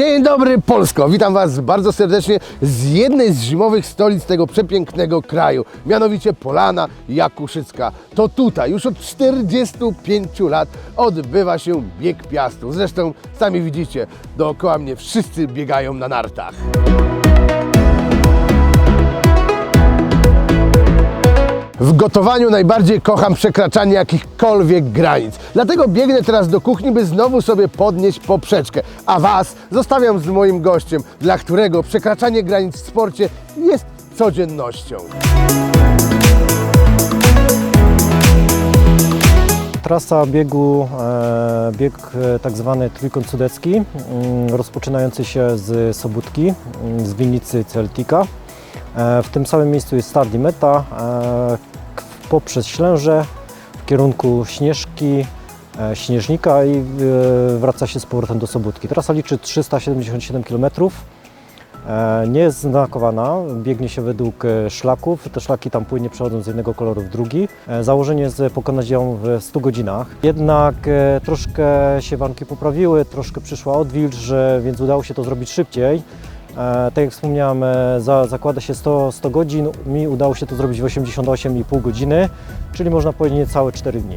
Dzień dobry Polsko, witam Was bardzo serdecznie z jednej z zimowych stolic tego przepięknego kraju, mianowicie Polana Jakuszycka. To tutaj już od 45 lat odbywa się bieg piastów. Zresztą sami widzicie, dookoła mnie wszyscy biegają na nartach. W gotowaniu najbardziej kocham przekraczanie jakichkolwiek granic. Dlatego biegnę teraz do kuchni, by znowu sobie podnieść poprzeczkę. A Was zostawiam z moim gościem, dla którego przekraczanie granic w sporcie jest codziennością. Trasa biegu, e, bieg e, tak zwany trójkąt sudecki, mm, rozpoczynający się z Sobótki, mm, z winnicy Celtica. E, W tym samym miejscu jest start i meta, poprzez Ślęże w kierunku Śnieżki, e, Śnieżnika i e, wraca się z powrotem do Sobótki. Trasa liczy 377 km. Nie jest znakowana, biegnie się według e, szlaków. Te szlaki tam płynnie przechodzą z jednego koloru w drugi. Założenie jest pokonać ją w 100 godzinach. Jednak troszkę się warunki poprawiły, troszkę przyszła odwilż, więc udało się to zrobić szybciej. E, Tak jak wspomniałem, e, za, zakłada się 100, 100 godzin, mi udało się to zrobić w 88,5 godziny, czyli można powiedzieć niecałe 4 dni.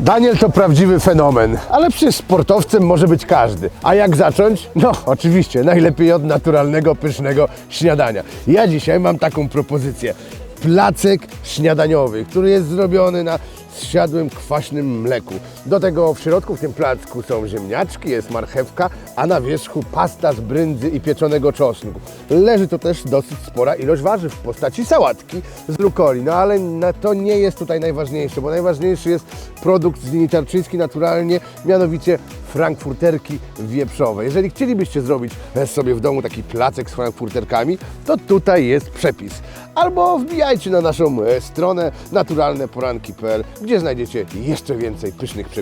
Daniel to prawdziwy fenomen, ale przecież sportowcem może być każdy. A jak zacząć? No, oczywiście, najlepiej od naturalnego, pysznego śniadania. Ja dzisiaj mam taką propozycję. Placek śniadaniowy, który jest zrobiony na zsiadłym, kwaśnym mleku. Do tego w środku w tym placku są ziemniaczki, jest marchewka, a na wierzchu pasta z brędzy i pieczonego czosnku. Leży to też dosyć spora ilość warzyw w postaci sałatki z rukoli. No ale to nie jest tutaj najważniejsze, bo najważniejszy jest produkt z linii tarczyńskiej naturalnie, mianowicie frankfurterki wieprzowe. Jeżeli chcielibyście zrobić sobie w domu taki placek z frankfurterkami, to tutaj jest przepis. Albo wbijajcie na naszą e, stronę naturalneporanki.pl, gdzie znajdziecie jeszcze więcej pysznych przepisów.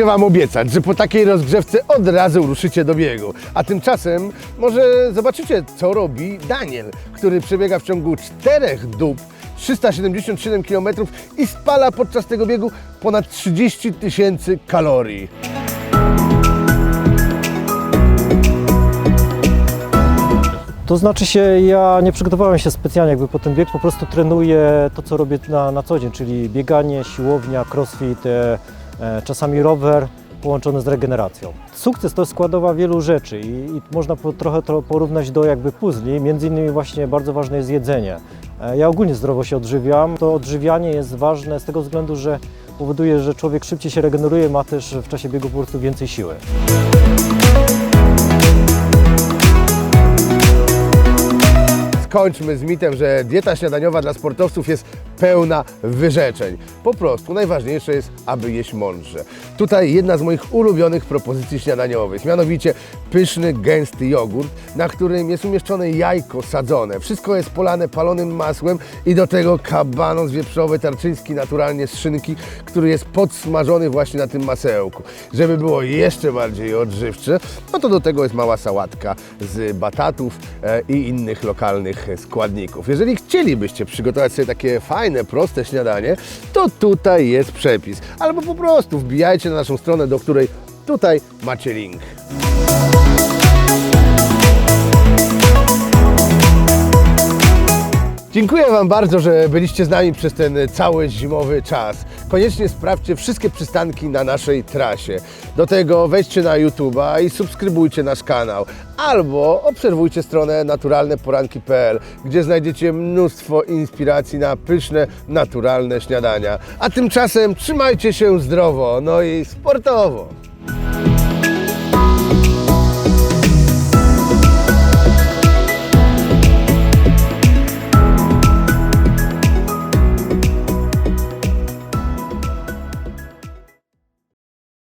Mogę Wam obiecać, że po takiej rozgrzewce od razu ruszycie do biegu. A tymczasem może zobaczycie, co robi Daniel, który przebiega w ciągu czterech dób 377 km i spala podczas tego biegu ponad 30 tysięcy kalorii. To znaczy się, ja nie przygotowałem się specjalnie jakby po ten bieg, po prostu trenuję to, co robię na, na co dzień, czyli bieganie, siłownia, crossfit, e, e, czasami rower połączony z regeneracją. Sukces to składowa wielu rzeczy i, i można po, trochę to porównać do jakby puzli, między innymi właśnie bardzo ważne jest jedzenie. E, Ja ogólnie zdrowo się odżywiam. To odżywianie jest ważne z tego względu, że powoduje, że człowiek szybciej się regeneruje, ma też w czasie biegu po prostu więcej siły. Skończmy z mitem, że dieta śniadaniowa dla sportowców jest pełna wyrzeczeń. Po prostu najważniejsze jest, aby jeść mądrze. Tutaj jedna z moich ulubionych propozycji śniadaniowych, mianowicie pyszny, gęsty jogurt, na którym jest umieszczone jajko sadzone. Wszystko jest polane palonym masłem i do tego kabanos wieprzowy, tarczyński naturalnie z szynki, który jest podsmażony właśnie na tym masełku. Żeby było jeszcze bardziej odżywcze, no to do tego jest mała sałatka z batatów e, i innych lokalnych składników. Jeżeli chcielibyście przygotować sobie takie fajne, proste śniadanie, to tutaj jest przepis. Albo po prostu wbijajcie na naszą stronę, do której tutaj macie link. Dziękuję Wam bardzo, że byliście z nami przez ten cały zimowy czas. Koniecznie sprawdźcie wszystkie przystanki na naszej trasie. Do tego wejdźcie na YouTube'a i subskrybujcie nasz kanał. Albo obserwujcie stronę naturalneporanki.pl, gdzie znajdziecie mnóstwo inspiracji na pyszne, naturalne śniadania. A tymczasem trzymajcie się zdrowo, no i sportowo.